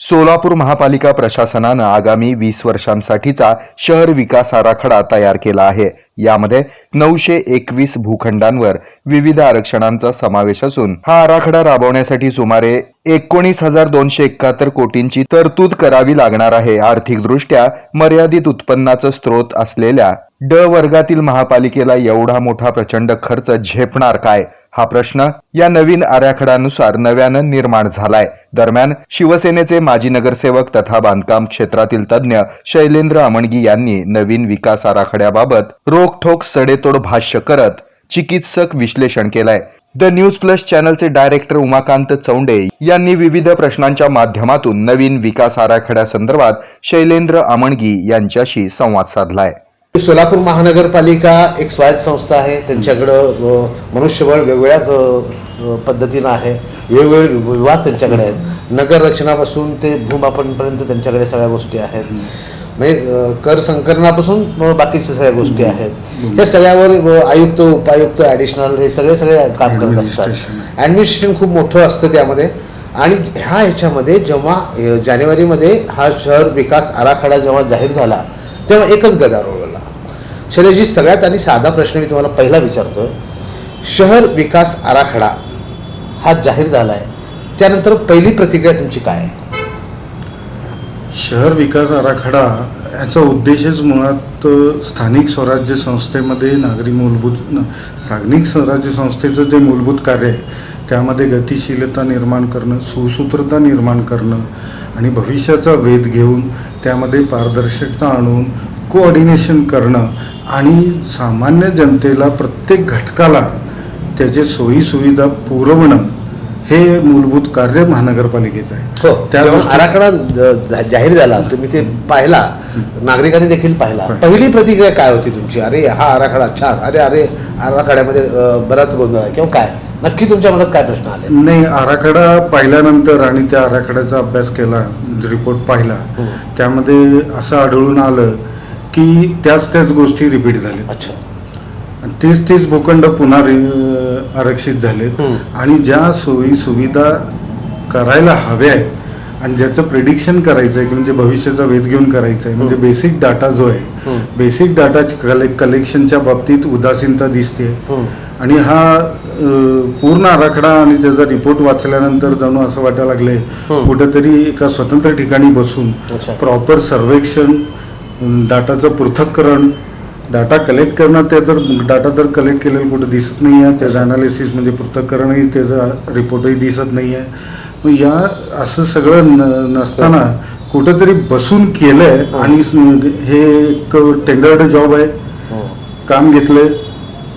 सोलापूर महापालिका प्रशासनानं आगामी वीस वर्षांसाठीचा शहर विकास आराखडा तयार केला आहे. यामध्ये नऊशे एकवीस भूखंडांवर विविध आरक्षणांचा समावेश असून हा आराखडा राबवण्यासाठी सुमारे एकोणीस हजार दोनशे एकाहत्तर कोटींची तरतूद करावी लागणार आहे. आर्थिकदृष्ट्या मर्यादित उत्पन्नाचा स्रोत असलेल्या ड वर्गातील महापालिकेला एवढा मोठा प्रचंड खर्च झेपणार काय? हा प्रश्न या नवीन आराखड्यानुसार नव्यानं निर्माण झालाय. दरम्यान शिवसेनेचे माजी नगरसेवक तथा बांधकाम क्षेत्रातील तज्ज्ञ शैलेंद्र अमणगी यांनी नवीन विकास आराखड्याबाबत रोखठोक सडेतोड भाष्य करत चिकित्सक विश्लेषण केलंय. द न्यूज प्लस चॅनलचे डायरेक्टर उमाकांत चौंडे यांनी विविध प्रश्नांच्या माध्यमातून नवीन विकास आराखड्यासंदर्भात शैलेंद्र अमणगी यांच्याशी संवाद साधलाय. सोलापूर महानगरपालिका एक स्वायत्त संस्था आहे. त्यांच्याकडं मनुष्यबळ वेगवेगळ्या पद्धतीनं आहे. वेगवेगळे विभाग त्यांच्याकडे आहेत. नगर रचनापासून ते भूमापनपर्यंत त्यांच्याकडे सगळ्या गोष्टी आहेत. म्हणजे कर संकलनापासून बाकीच्या सगळ्या गोष्टी आहेत. या सगळ्यावर आयुक्त उपायुक्त ॲडिशनल हे सगळे सगळे काम करत असतात. ॲडमिनिस्ट्रेशन खूप मोठं असतं त्यामध्ये. आणि ह्या ह्याच्यामध्ये जेव्हा जानेवारीमध्ये हा शहर विकास आराखडा जेव्हा जाहीर झाला तेव्हा एकच गदारोळ. शैलजी सगळ्यात आधी साधा प्रश्न मी तुम्हाला पहिला विचारतोय. शहर विकास आराखडा हा जाहीर झाला आहे त्यानंतर पहिली प्रतिक्रिया तुमची काय आहे? शहर विकास आराखडा याचा उद्देशच मुळात स्थानिक स्वराज्य संस्थेमध्ये नागरी मूलभूत स्थानिक स्वराज्य संस्थेचं जे मूलभूत कार्य आहे त्यामध्ये गतिशीलता निर्माण करणं सुसूत्रता निर्माण करणं आणि भविष्याचा वेध घेऊन त्यामध्ये पारदर्शकता आणून कोऑर्डिनेशन करणं आणि सामान्य जनतेला प्रत्येक घटकाला त्याचे सोयीसुविधा पुरवणं हे मूलभूत कार्य महानगरपालिकेचं आहे. हो त्या आराखडा जाहीर झाला तुम्ही ते पाहिला नागरिकांनी देखील पाहिला. होय. पहिली प्रतिक्रिया काय होती तुमची? अरे हा आराखडा छान अरे अरे आराखड्यामध्ये बराच गोंधळ आहे किंवा काय? नक्की तुमच्या मनात काय प्रश्न आले? नाही आराखडा पाहिल्यानंतर आणि त्या आराखड्याचा अभ्यास केला रिपोर्ट पाहिला हं. त्यामध्ये असं आढळून आलं की त्याच त्याच गोष्टी रिपीट झाल्या अच्छा तेच तेच भूखंड पुन्हा आरक्षित झाले. आणि ज्या सोयी सुविधा करायला हव्या आहेत आणि ज्याचं प्रिडिक्शन करायचं आहे की म्हणजे भविष्याचा वेध घेऊन करायचं आहे म्हणजे. बेसिक डाटा जो आहे. बेसिक डाटाची कले कलेक्शनच्या बाबतीत उदासीनता दिसते हं. आणि हा पूर्ण आराखडा आणि त्याचा रिपोर्ट वाचल्यानंतर जणू असं वाटायला लागले हं. कुठेतरी एका स्वतंत्र ठिकाणी बसून. प्रॉपर सर्वेक्षण डाटाचं पृथक्करण डाटा कलेक्ट करणं ते जर डाटा जर कलेक्ट केलेलं कुठं दिसत नाही आहे त्याचं अनालिसिस म्हणजे पृथक्करणही त्याचा रिपोर्टही दिसत नाही आहे मग या असं सगळं न नसताना कुठंतरी बसून केलंय आणि स- हे एक टेंडर्ड जॉब आहे. हो. काम घेतलंय.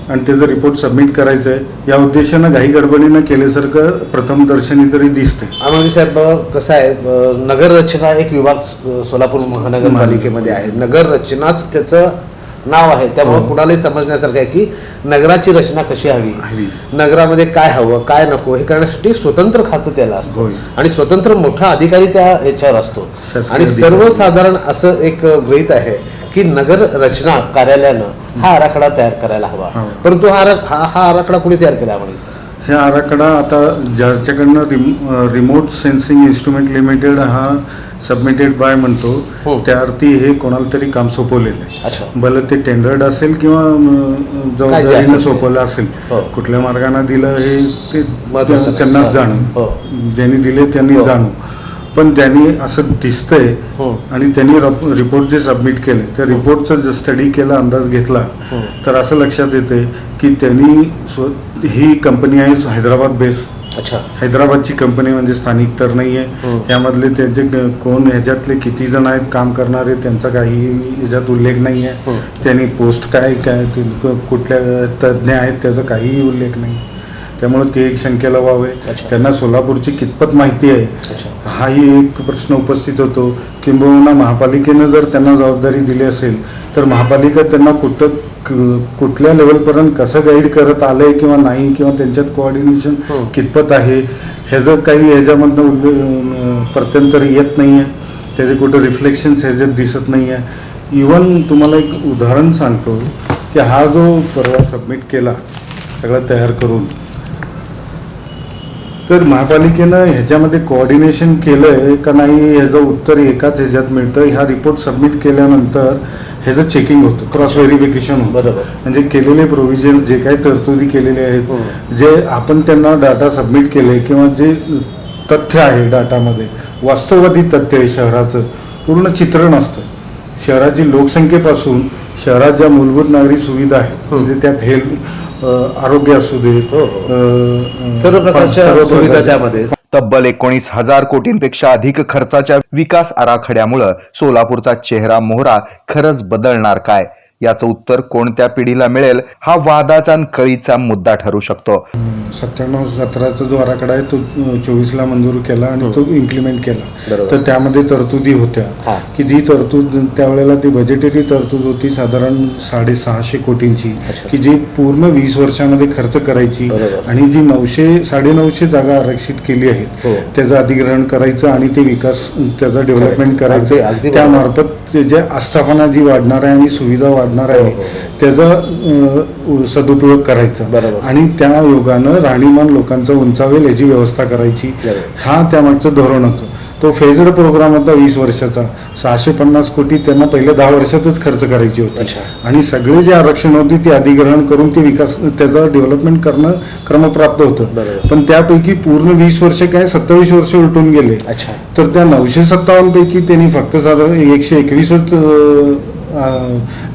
आणि त्याचा रिपोर्ट सबमिट करायचं आहे या उद्देशानं घाई गडबडीनं केल्यासारखं प्रथम दर्शनी तरी दिसते आनंदी साहेब कसं आहे नगररचना नगर रचना एक विभाग सोलापूर महानगरपालिकेमध्ये आहे. नगर रचनाच त्याचं नाव आहे त्यामुळे हो. कुणालाही समजण्यासारखं आहे की नगराची रचना कशी हवी. नगरामध्ये काय हवं काय नको हे करण्यासाठी स्वतंत्र खातं त्याला असतं. आणि स्वतंत्र मोठा अधिकारी त्या याच्यावर असतो आणि. सर्वसाधारण असं एक गृहित आहे की नगर रचना कार्यालयानं हा आराखडा तयार करायला हवा हो. परंतु हा हा हा आराखडा कुणी तयार केला म्हणजे हे आराखडा आता ज्याच्याकडनं रिम रिमोट सेन्सिंग इन्स्ट्रुमेंट लिमिटेड हा सबमिटेड बाय म्हणतो हो. त्यावरती हे कोणाला तरी काम सोपवलेलं आहे भलं ते टेंडर्ड असेल किंवा जबाबदारीनं. सोपवलं असेल हो. कुठल्या मार्गाने दिलं हे ते. त्यांना हो. जाणू हो. ज्यांनी दिले त्यांनी. जाणू पण त्यांनी असं दिसतंय. आणि त्यांनी रप- रिपोर्ट जे सबमिट केले त्या रिपोर्टचा जर स्टडी केला अंदाज घेतला. तर असं लक्षात येते की त्यांनी ही कंपनी आहे हैदराबाद बेस अच्छा. हैदराबादची कंपनी म्हणजे स्थानिक तर नाही आहे. यामधले त्यांचे कोण ह्याच्यातले किती जण आहेत काम करणारे त्यांचा काही ह्याच्यात उल्लेख नाही आहे. त्यांनी पोस्ट काय काय कुठल्या तज्ज्ञ आहेत त्याचा काहीही उल्लेख नाही. त्यामुळे ते एक शंकेला वावे अच्छा. त्यांना सोलापूरची कितपत माहिती आहे? हाही एक प्रश्न उपस्थित होतो. किंबहुना महापालिकेनं जर त्यांना जबाबदारी दिली असेल तर महापालिका त्यांना कुठं क- कुठल्या लेवलपर्यंत कसं गाईड करत आलंय किंवा नाही किंवा त्यांच्यात कोऑर्डिनेशन हं. कितपत आहे ह्याचं काही ह्याच्यामधनं उल्ले- प्रत्यंतर येत नाही आहे त्याचे कुठं रिफ्लेक्शन्स ह्याच्यात दिसत नाही आहे इवन तुम्हाला एक उदाहरण सांगतो की हा जो परवा सबमिट केला सगळं तयार करून. तर महापालिकेनं ह्याच्यामध्ये कोऑर्डिनेशन केलं आहे का नाही ह्याचं उत्तर एकाच ह्याच्यात मिळतं हा रिपोर्ट सबमिट केल्यानंतर ह्याचं चेकिंग होतं. क्रॉस व्हेरिफिकेशन होतं. बरोबर. म्हणजे केलेले प्रोव्हिजन जे काही तरतुदी केलेले आहेत जे आपण त्यांना डाटा सबमिट केले किंवा जे तथ्य आहे डाटामध्ये वास्तववादी तथ्य आहे शहराचं पूर्ण चित्र नसतं शहराची लोकसंख्येपासून शहरात ज्या मूलभूत नागरी सुविधा आहेत म्हणजे त्यात हेल्थ आरोग्य असू दे हो, हो. सर्व प्रकारच्या सुविधा त्यामध्ये. तब्बल एकोणीस हजार कोटींपेक्षा अधिक खर्चाच्या विकास आराखड्यामुळं सोलापूरचा चेहरा मोहरा खरंच बदलणार काय? याचं उत्तर कोणत्या पिढीला मिळेल हा वादाचा आणि कळीचा मुद्दा ठरू शकतो सत्त्याण्णव सतराचा जो आराखडा आहे तो चोवीसला मंजूर केला आणि तो इम्प्लिमेंट केला. तर त्यामध्ये तरतुदी होत्या हा. की जी तरतूद त्यावेळेला ती बजेटरी तरतूद होती साधारण साडेसहाशे कोटींची. की जी पूर्ण वीस वर्षामध्ये खर्च करायची. आणि जी नऊशे साडेनऊशे जागा आरक्षित केली आहेत हो. त्याचं अधिग्रहण करायचं आणि ते विकास त्याचा डेव्हलपमेंट करायचं त्यामार्फत जे आस्थापना जी वाढणार आहे आणि सुविधा वाढणार हो, आहे हो, हो. त्याचा अ, सदुपयोग करायचा बरोबर. आणि त्या योगानं राहणीमान लोकांचं उंचावेल याची व्यवस्था करायची. हा त्यामागचं धोरण होतं तो फेजड प्रोग्राम होता वीस वर्षाचा सहाशे पन्नास कोटी त्यांना पहिल्या दहा वर्षातच खर्च करायची होती. आणि सगळे जे आरक्षण होती ती अधिग्रहण करून ते विकास त्याचं डेव्हलपमेंट करणं क्रमप्राप्त होतं. पण त्यापैकी पूर्ण वीस वर्ष काय सत्तावीस वर्ष उलटून गेले अच्छा तर त्या नऊशे सत्तावन्न पैकी त्यांनी फक्त साधारण एकशे एकवीसच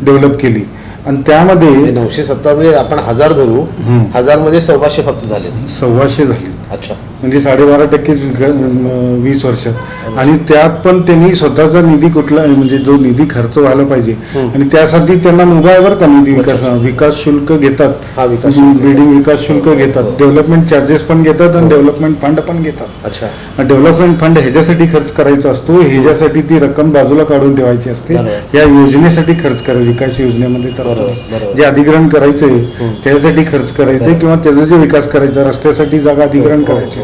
डेव्हलप केली. आणि म्हणजे त्यामध्ये नऊशे सत्तावन्न म्हणजे आपण हजार धरू हम्म. हजारमध्ये सव्वाशे फक्त झाले. सव्वाशे झाले. अच्छा. म्हणजे साडेबारा टक्केच ग- अं, वीस वर्षात आणि त्यात पण त्यांनी स्वतःचा निधी कुठला म्हणजे जो निधी खर्च व्हायला पाहिजे. आणि त्यासाठी त्यांना मुगावर का निधी विकास. विकास शुल्क घेतात विकास शुल्क. बिल्डिंग विकास शुल्क घेतात हो. डेव्हलपमेंट चार्जेस पण घेतात आणि हो. डेव्हलपमेंट फंड पण घेतात अच्छा डेव्हलपमेंट फंड ह्याच्यासाठी खर्च करायचा असतो ह्याच्यासाठी ती रक्कम बाजूला काढून ठेवायची असते बरोबर. या योजनेसाठी खर्च करायची विकास योजनेमध्ये तर बरोबर, बरोबर. जे अधिग्रहण करायचंय. त्यासाठी खर्च करायचे बरोबर. किंवा त्याचा जे विकास करायचा रस्त्यासाठी जागा अधिग्रहण हो, हो, करायचे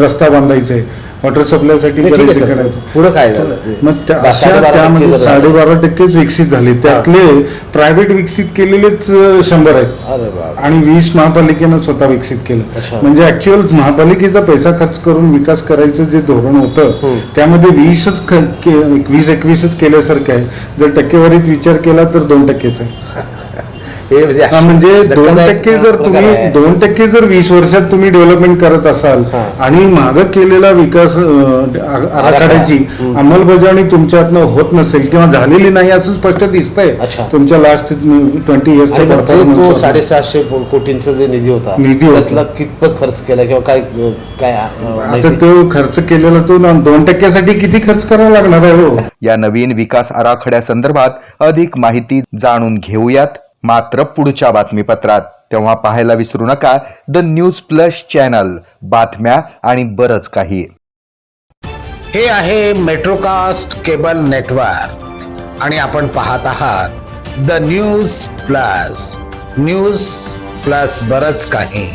रस्ता बांधायचे वॉटर सप्लायसाठी आहे सर. करायचे. पुढे काय झालं? मग अशा त्यामध्ये. साडेबारा टक्केच विकसित झाले. त्यातले प्रायव्हेट विकसित केलेलेच शंभर आहेत. आणि वीस महापालिकेनं स्वतः विकसित केलं. म्हणजे ऍक्च्युअल महापालिकेचा पैसा खर्च करून विकास करायचं जे धोरण होतं. त्यामध्ये वीसच वीस एकवीसच केल्यासारखं आहे. जर टक्केवारीत विचार केला तर दोन टक्केच आहे. हे म्हणजे हा, म्हणजे दोन धक्कादायक टक्के जर प्रकार तुम्ही आहे. दोन टक्के जर वीस वर्षात तुम्ही डेव्हलपमेंट करत असाल हा. आणि माग केलेला विकास अं, आ- आराखड्याची हम्म. अंमलबजावणी तुमच्यातनं होत नसेल किंवा झालेली नाही असं स्पष्ट दिसतंय अच्छा. तुमच्या लास्ट ट्वेंटी आणि इयर्सच्या मग जे तो साडेसहाशे कोटींचा जे निधी होता निधी होता. त्यातला कितपत खर्च केला किंवा काय काय अं, आता माहिती? तो खर्च केलेला तो ना दोन टक्क्यासाठी किती खर्च करावा लागणार आहे हो या नवीन विकास आराखड्यासंदर्भात अधिक माहिती जाणून घेऊयात मात्र पुढच्या बातमीपत्रात. तेव्हा पाहायला विसरू नका. द न्यूज प्लस चॅनल बातम्या आणि बरंच काही. हे आहे मेट्रोकास्ट केबल नेटवर्क आणि आपण पाहत आहात the news plus news plus बरच काही.